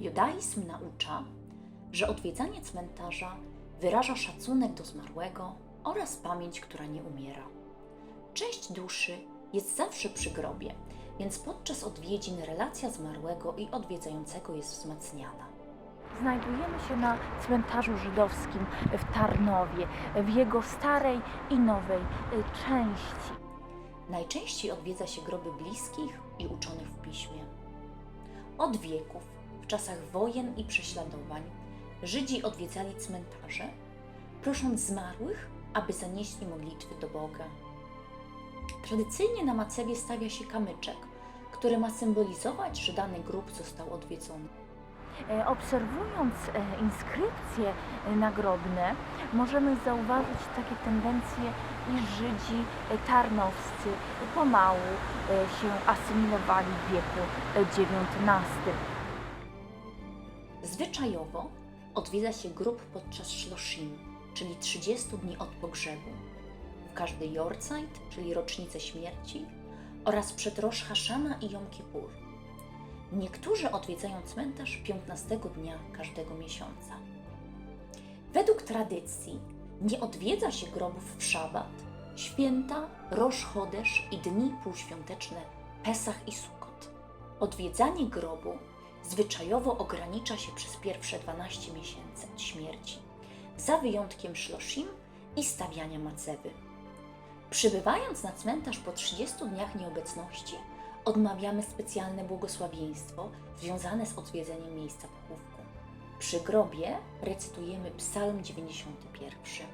Judaizm naucza, że odwiedzanie cmentarza wyraża szacunek do zmarłego oraz pamięć, która nie umiera. Część duszy jest zawsze przy grobie, więc podczas odwiedzin relacja zmarłego i odwiedzającego jest wzmacniana. Znajdujemy się na cmentarzu żydowskim w Tarnowie, w jego starej i nowej y, części. Najczęściej odwiedza się groby bliskich i uczonych w piśmie. Od wieków, czasach wojen i prześladowań, Żydzi odwiedzali cmentarze, prosząc zmarłych, aby zanieśli modlitwy do Boga. Tradycyjnie na macewie stawia się kamyczek, który ma symbolizować, że dany grób został odwiedzony. E, Obserwując e, inskrypcje e, nagrobne, możemy zauważyć takie tendencje, iż Żydzi tarnowscy pomału się asymilowali w wieku XIX. Zwyczajowo odwiedza się grób podczas szloshim, czyli 30 dni od pogrzebu, w każdy Jortzeit, czyli rocznicę śmierci, oraz przed Rosh Hashana i Jom Kippur. Niektórzy odwiedzają cmentarz 15 dnia każdego miesiąca. Według tradycji nie odwiedza się grobów w szabat, święta, Rosh Chodesz i dni półświąteczne Pesach i Sukkot. Odwiedzanie grobu zwyczajowo ogranicza się przez pierwsze 12 miesięcy od śmierci, za wyjątkiem szloshim i stawiania macewy. Przybywając na cmentarz po 30 dniach nieobecności, odmawiamy specjalne błogosławieństwo związane z odwiedzeniem miejsca pochówku. Przy grobie recytujemy Psalm 91.